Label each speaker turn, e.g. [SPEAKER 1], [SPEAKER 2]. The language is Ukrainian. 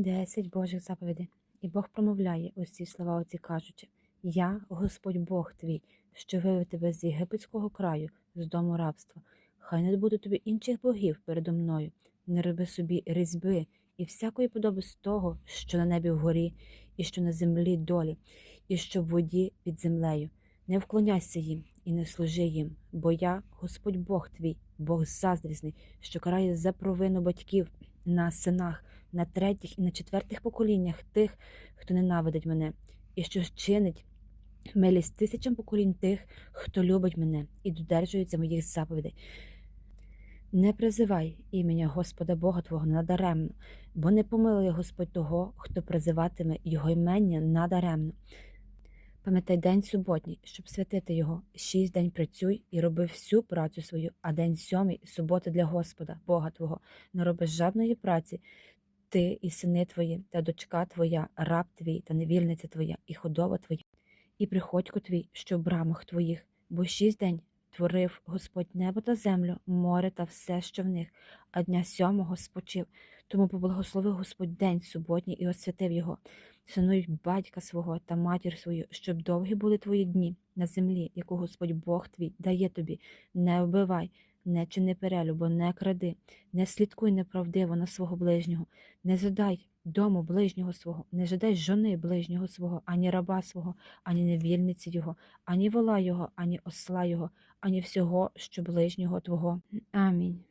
[SPEAKER 1] Десять Божих заповідей. І Бог промовляє ці слова оці кажучи: Я, Господь Бог твій, що вивів тебе з єгипетського краю, з дому рабства. Хай не буде тобі інших богів передо мною, не роби собі різьби і всякої подоби з того, що на небі вгорі, і що на землі долі, і що в воді під землею. Не вклоняйся їм і не служи їм, бо я, Господь Бог твій, Бог заздрісний, що карає за провину батьків на синах, на третіх і на четвертих поколіннях тих, хто ненавидить мене, і що чинить милість тисячам поколінь тих, хто любить мене і додержується моїх заповідей. Не призивай імення Господа Бога Твого надаремно, бо не помилує Господь того, хто призиватиме Його імення надаремно. Пам'ятай день суботній, щоб святити його. Шість день працюй і роби всю працю свою, а день сьомий субота для Господа, Бога Твого. Не роби жодної праці, ти і сини твої, та дочка твоя, раб твій, та невільниця твоя, і худоба твоя, і приходько твій, що в брамах твоїх, бо шість день творив Господь небо та землю, море та все, що в них, а дня сьомого спочив. Тому поблагословив Господь день суботній і освятив його. Шануй батька свого та матір свою, щоб довгі були твої дні на землі, яку Господь Бог твій дає тобі. Не вбивай, не чини перелюбу, не кради, не слідкуй неправдиво на свого ближнього, не задай дому ближнього свого, не жадай жони ближнього свого, ані раба свого, ані невільниці його, ані вола його, ані осла його, ані всього, що ближнього твого. Амінь.